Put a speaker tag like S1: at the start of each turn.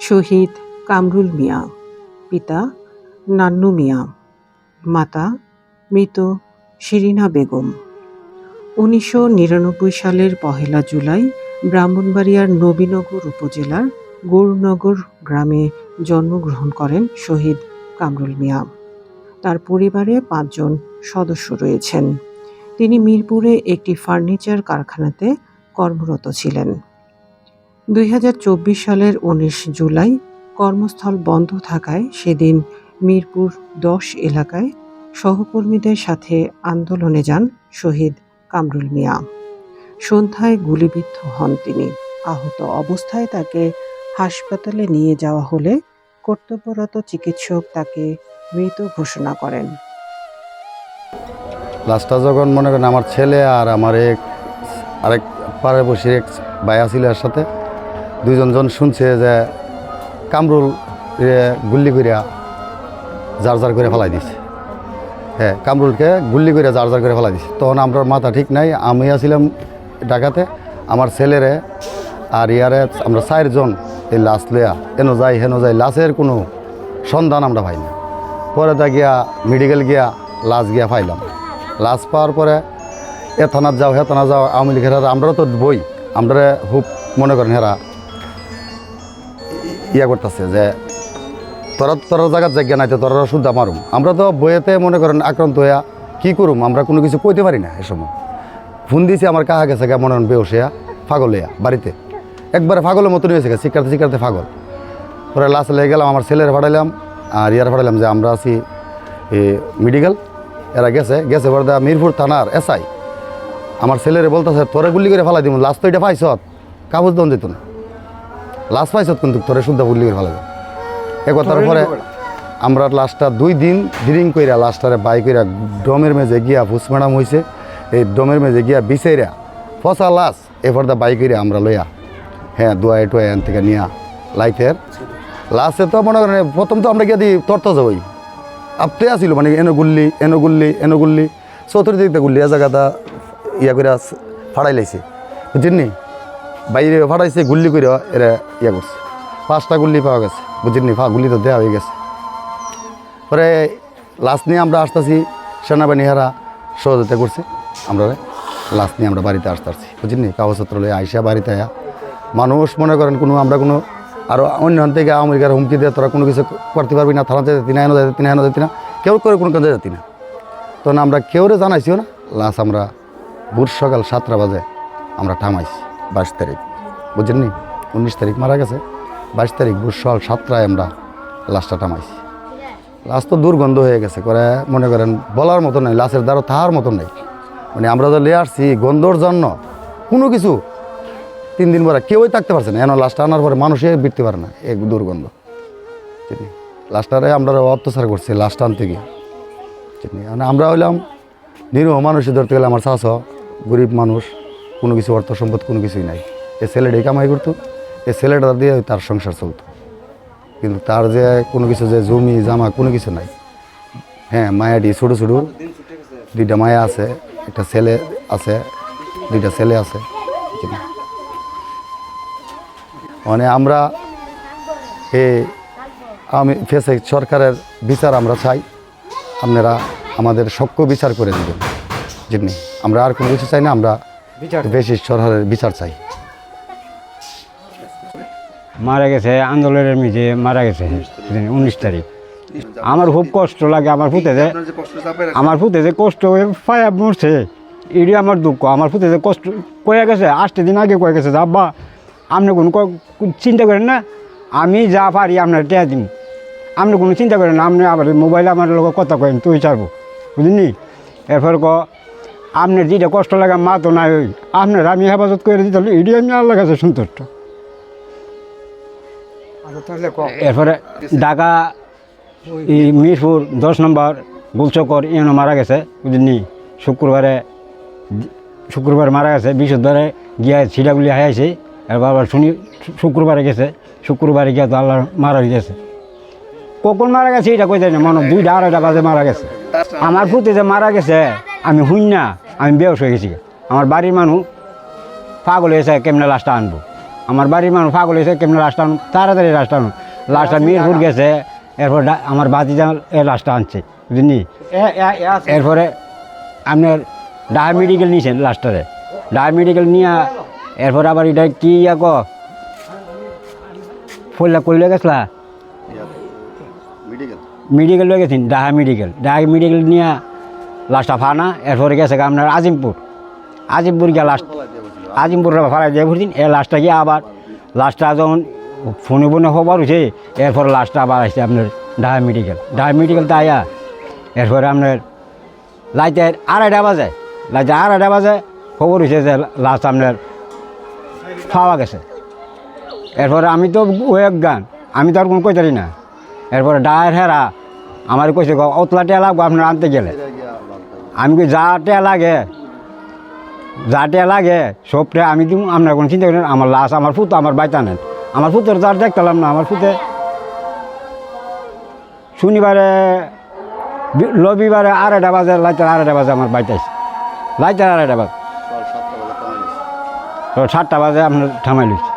S1: শহীদ কামরুল মিয়া, পিতা নান্নু মিয়া, মাতা মৃত শিরিনা বেগম। উনিশশো নিরানব্বই সালের পহেলা জুলাই ব্রাহ্মণবাড়িয়ার নবীনগর উপজেলার গৌরনগর গ্রামে জন্মগ্রহণ করেন শহীদ কামরুল মিয়া। তার পরিবারে পাঁচজন সদস্য রয়েছেন। তিনি মিরপুরে একটি ফার্নিচার কারখানাতে কর্মরত ছিলেন। দুই হাজার চব্বিশ সালের উনিশ জুলাই কর্মস্থল বন্ধ থাকায় সেদিন মিরপুর দশ এলাকায় সহকর্মীদের সাথে আন্দোলনে যান শহীদ কামরুল মিয়া। সন্ধ্যায় গুলিবিদ্ধ হন তিনি। আহত অবস্থায় তাকে হাসপাতালে নিয়ে যাওয়া হলে কর্তব্যরত চিকিৎসক তাকে মৃত ঘোষণা করেন।
S2: লাস্টটা যখন মনে করেন আমার ছেলে আর আমার এক আরেক পাড়ে বসে এক ভাই আছিল এর সাথে দুইজন জন শুনছে যে কামরুল গুল্লি করিয়া জার জার করে ফেলাই দিছে। হ্যাঁ কামরুলকে গুল্লি করে জার জার করে ফেলাই দিছে। তখন আমরা মাথা ঠিক নাই, আমি আছিলাম ঢাকাতে, আমার ছেলেরে আর ইয়ারে আমরা চারজন এই লাশ লইয়া এনো যাই, হেনো যাই, লাশের কোনো সন্ধান আমরা পাই না। পরে তা গিয়া মেডিকেল গিয়া লাশ গিয়া পাইলাম। লাশ পাওয়ার পরে এ থানাত যাও, হে থানা যাও, আওয়ামী লীগের আমরা তো বই আমরা খুব মনে করেন হেরা ইয়া করতেছে যে, তোরা তোরা জায়গার জায়গা নাই তো তোরা শুদ্ধ মারুম। আমরা তো বইয়েতে মনে করেন আক্রান্ত হইয়া কী করুম? আমরা কোনো কিছু কইতে পারি না এ সময়। ফোন দিয়েছি আমার কাহা গেছে গা, মনে করেন বেউসিয়া পাগল হইয়া, বাড়িতে। একবারে পাগলের মতন হয়েছে গা, শিকারতে শিকারতে পাগল। পরে লাস্ট লেগে গেলাম, আমার ছেলের ফাটাইলাম আর ইয়ার ফাটাইলাম যে, আমরা আছি মেডিকেল। এরা গেছে গেছে পরে মিরপুর থানার এসআই। আমার ছেলেরে বলতেছে, তোরে গুলি করে ফেলাই দিব লাস্ট তো এটা পাইছত কাগজ দন দিত না। লাস্ট পাইছত কিন্তু তোরে শুদ্ধ করে ফেলাবে এ কথার পরে আমরা লাস্টটা দুই দিন ড্রিং কইরা লাস্টারে বাই কইরা ডমের মেজে গিয়া ফুস ম্যাডাম হইছে। এই ডমের মেজে গিয়া বিছাইরা ফসা লাশ এরপর দা বাই কইরা আমরা লইয়া হ্যাঁ দোয়া টোয়া এন থেকে নিয়া লাইফের। লাস্টে তো মনে করেন প্রথম তো আমরা গিয়ে দিই তর্ত যাবই আপতে আসিল মানে এনো গুল্লি এনো গুল্লি এনো গুল্লি চতুর্দিকতে গুল্লি এ জায়গাটা ইয়া করে ফাড়াই লাইছে। বুঝছেননি বাইরে ফাড়াইছে গুল্লি করে এরা ইয়া করছে। পাঁচটা গুল্লি পাওয়া গেছে। বুঝছেননি ফা, গুল্লি তো দেওয়া হয়ে গেছে। পরে লাস্ট নিয়ে আমরা আসতেছি, সেনাবাহিনী হারা সহযোগিতা করছে। আমরা লাস্ট নিয়ে আমরা বাড়িতে আসতে আসছি বুঝছেননি কাগজপত্র লয়ে আইসা বাড়িতে আয়া। মানুষ মনে করেন কোনো, আমরা কোনো আরও অন্য থেকে আমেরিকার হুমকি দিয়ে তোরা কোনো কিছু করতে পারবি না, থানাতে যেতি না যেতি না এনে যেতি না, কেউ করে কোনো কাজে যেতি না। তখন আমরা কেউরে জানাইছিও না লাস্ট আমরা বুধ সকাল সাতটা বাজে আমরা থামাইছি। বাইশ তারিখ। বুঝছেন নি? উনিশ তারিখ মারা গেছে। বাইশ তারিখ বুধ সকাল সাতটায় আমরা লাশটা থামাইছি। লাশ তো দুর্গন্ধ হয়ে গেছে, করে মনে করেন বলার মতো নেই, লাশের দ্বারা থাকার মতো নেই। মানে আমরা তো লিয়ে আসছি, গন্ধর জন্য কোনো কিছু তিন দিন পরে কেউই থাকতে পারছে না। এন লাশটা আনার পরে মানুষে বিটতে পারে না এক দুর্গন্ধ। চিনি লাশটারে আমরা অত্যাচার করছি, লাশটা আনতে গিয়ে। চিনি মানে আমরা হইলাম নিরীহ মানুষই ধরতে গেলে আমার শাশ গরিব মানুষ। কোনো কিছু অর্থ সম্পদ, কোনো কিছুই নাই। এ ছেলেটাই কামাই করতো এই ছেলেটা দিয়ে তার সংসার চলতো। কিন্তু তার যে কোনো কিছু, যে জমি, জামা, কোনো কিছু নাই। হ্যাঁ মায়াটি ছোটো ছোটো, দুইটা মায়া আছে, একটা ছেলে আছে, দুইটা ছেলে আছে। মানে আমরা এই আমি ফেসে সরকারের বিচার আমরা চাই। আপনারা আমাদের সক্য বিচার করে দেবেন জিনি আমরা আর কোনো কিছু চাই না, আমরা বেশি সরকারের বিচার চাই।
S3: মারা গেছে আন্দোলনের মিজে মারা গেছে উনিশ তারিখ। আমার খুব কষ্ট লাগে আমার ফুতে যে আমার ফুতে যে কষ্ট হয়ে পায়া মরছে এটি আমার দুঃখ। আমার ফুতে যে কষ্ট কয়ে গেছে আটটি দিন আগে কয়ে গেছে যে আব্বা আপনি কোনো ক- চিন্তা করেন না আমি যা পারি আপনার টেয়া দিন। আপনি কোনো চিন্তা করেন না আপনি আবার মোবাইলে আমার লোক কথা কয়েন তুই ছাড়বো। বুঝলি এরপর ক আপনার যেটা কষ্ট লাগে মা তো নাই ওই। আপনার আমি হেফাজত করে দিতে এটি আমি আল্লাহ কাছে সন্তুষ্ট। এরপরে ঢাকা এই মিরপুর দশ নম্বর গুলচকর ইউনো মারা গেছে বুঝলি শুক্রবারে শুক্রবার মারা গেছে বৃহস্পতিবারে গিয়া ছিটাগুলি হাইছে এবার আবার শুনি শুক্রবারে গেছে শুক্রবারে গিয়া তো আল্লাহ মারা গেছে কখন মারা গেছে এটা কই না মনে হয় দুইটা আড়াইটা বাজে মারা গেছে। আমার পুতে যে মারা গেছে আমি হুই না। আমি বেহস হয়ে গেছি আমার বাড়ির মানুষ পাগল হয়েছে কেমনে লাশটা আনব? আমার বাড়ির মানুষ পাগল হয়েছে কেমন লাশটা আনুন তাড়াতাড়ি লাশটা আনুন। লাশটা মিরপুর গেছে এরপর ডা- আমার বাতিজা এ লাশটা আনছে বুঝলি? এরপরে আপনার ডায়া মেডিকেল নিয়েছেন লাস্টারে ডায়া মেডিকেল নিয়ে এরপর আবার এটা কি ইয়া ক? ফল্লা কইলে গেছলা? মেডিকেল। লয়ে গেছেন ডাহা মেডিকেল। ডাহা মেডিকেল নিয়ে লাস্টটা ফানা এরপরে গেছে আপনার আজিমপুর। আজিমপুর গিয়ে লাস্ট আজিমপুর ফাড়াই দিয়ে ভরদিন এ লাস্টটা গিয়ে আবার লাস্টটা যখন ফোনে ফোনে হবার হয়েছে এরপর লাস্টটা আবার আসছে আপনার ডাহা মেডিকেল। ডাহা মেডিকেলটা আয়া এরপরে আপনার লাইতে আড়াইটা বাজে। লাইতে আড়াইটা বাজে খবর হয়েছে যে লাস্ট আপনার পাওয়া গেছে। এরপরে আমি তো ওয়েক গান আমি তো আর কোনো কইতারি না। এরপরে ডায়ের হেরা আমার কইছে গ, অতলা টেয়া লাগবো আপনার আনতে গেলে। আমি কই যা লাগে যা টেয়া লাগে সবটা আমি দিব আপনার কোনো চিন্তা করেন আমার লাশ আমার ফুতো আমার বাইতা নেন। আমার ফুতোর তো আর দেখতাম না আমার ফুতে শনিবারে রবিবারে আড়াইটা বাজে লাইটার আড়াইটা বাজে আমার বাইতাইছে লাইটার আড়াইটা বাজে। সাতটা বাজে আপনার থামাই লইছে।